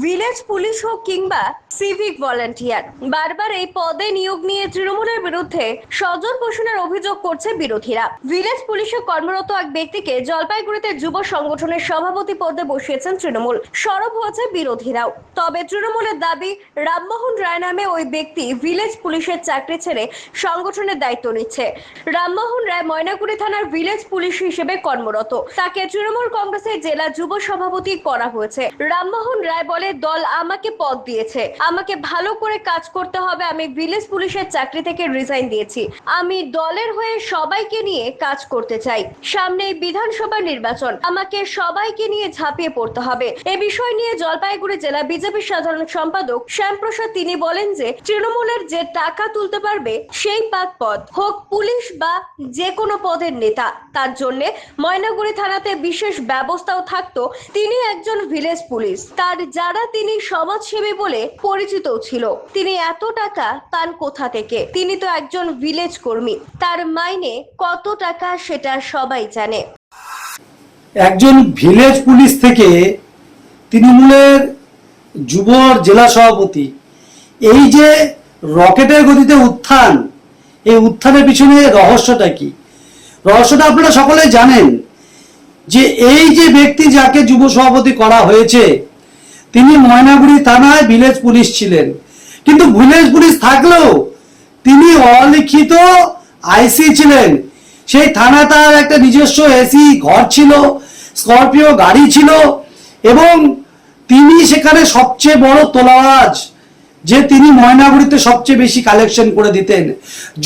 Village police হোক কিংবা civic volunteer, বারবার এই পদে নিয়োগ নিয়ে তৃণমূলের বিরুদ্ধে সজল পোষণের অভিযোগ করছে বিরোধীরা। ভিলেজ পুলিশে কর্মরত এক ব্যক্তিকে জলপাইগুড়িতে যুব সংগঠনের সভাপতি পদে বসিয়েছেন তৃণমূল। সরব হয়েছে বিরোধীরাও। তবে তৃণমূলের দাবি, রামমোহন রায় নামে ওই ব্যক্তি ভিলেজ পুলিশের চাকরি ছেড়ে সংগঠনের দায়িত্ব নিচ্ছে। রামমোহন রায় ময়নাগুড়ি থানার ভিলেজ পুলিশ হিসেবে কর্মরত। তাকে তৃণমূল কংগ্রেসের জেলা যুব সভাপতি করা হয়েছে। রামমোহন রায় বলে দল আমাকে পদ দিয়েছে। আমাকে ভালো করে কাজ করতে হবে। আমি ভিলেজ পুলিশের চাকরি থেকে রিজাইন দিয়েছি। আমি দলের হয়ে সবাইকে নিয়ে কাজ করতে চাই। সামনে বিধানসভা নির্বাচন। আমাকে সবাইকে নিয়ে ঝাঁপিয়ে পড়তে হবে। এ বিষয় নিয়ে জলপাইগুড়ি জেলা বিজেপির সাধারণ সম্পাদক শ্যামপ্রসাদ তিনি বলেন যে, তৃণমূলের যে টাকা তুলতে পারবে, সেই পাক পদ। হোক পুলিশ বা যে কোনো পদের নেতা, তার জন্য ময়নাগুড়ি থানাতে বিশেষ ব্যবস্থাও থাকতো। তিনি একজন ভিলেজ পুলিশ। তার যারা তিনি সমাজসেবী বলে পরিচিতও ছিল। তিনি এত টাকা পান কোথা থেকে? তিনি তো একজন ভিলেজ কর্মী। তার মাইনে কত টাকা সেটা সবাই জানে। একজন ভিলেজ পুলিশ থেকে তৃণমূলের যুব জেলা সভাপতি। এই যে রকেটের গতিতে উত্থান, এই উত্থানের পিছনে রহস্যটা কি? রহস্যটা আপনারা সকলে জানেন যে এই যে ব্যক্তি যাকে যুব সভাপতি করা হয়েছে তিনি ময়নাগুড়ি থানায় ভিলেজ পুলিশ ছিলেন। কিন্তু ভিলেজ পুলিশ থাকলেও তিনি অলিখিত আইসি ছিলেন। সেই থানা তার একটা নিজস্ব এসি ঘর ছিল, স্করপিও গাড়ি ছিল এবং তিনি সেখানে সবচেয়ে বড় তোলাজ যে তিনি ময়নাগুড়িতে সবচেয়ে বেশি কালেকশন করে দিতেন।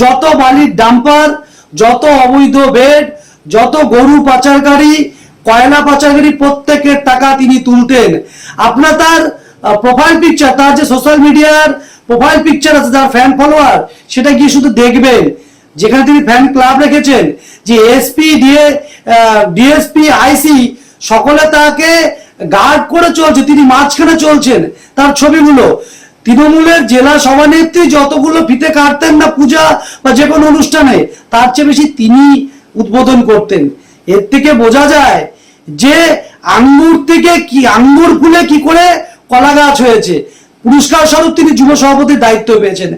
যত বালির ডাম্পার, যত অবৈধ বেড, যত গরু পাচারকারী কয়লা পাচারকারী প্রত্যেকের টাকা তিনি তুলতেন। আপনার তার প্রোফাইল পিকচার তার যে সোশ্যাল মিডিয়ার প্রোফাইল পিকচার আছে তার ফ্যান ফলোয়ার সেটা গিয়ে শুধু দেখবেন। যেখানে তিনি ফ্যান ক্লাব রেখেছেন, যে এসপি ডিএ ডিএসপি আইসি সকলে তাকে গার্ড করে চলছে, তিনি মাঝখানে চলছেন তার ছবিগুলো। তৃণমূলের জেলা সভানেত্রী যতগুলো ফিতে কাটতেন না পূজা বা যে কোনো অনুষ্ঠানে, তার চেয়ে বেশি তিনি উদ্বোধন করতেন। এর থেকে বোঝা যায় যে আঙ্গুর থেকে কি, আঙ্গুর ফুলে কি করে কলা গাছ হয়েছে? পুরস্কার স্বরূপ তিনি যুব সভাপতির দায়িত্ব পেয়েছেন।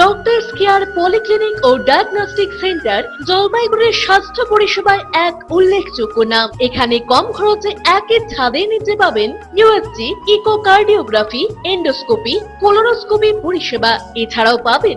ডক্টর কেয়ার পলিক্লিনিক ও ডায়াগনস্টিক সেন্টার জলপাইগুড়ির স্বাস্থ্য পরিষেবায় এক উল্লেখযোগ্য নাম। এখানে কম খরচে একের ছাদে নিতে পাবেন ইউএসজি ইকোকার্ডিওগ্রাফি এন্ডোস্কোপি কোলোনোস্কোপি পরিষেবা। এছাড়াও পাবেন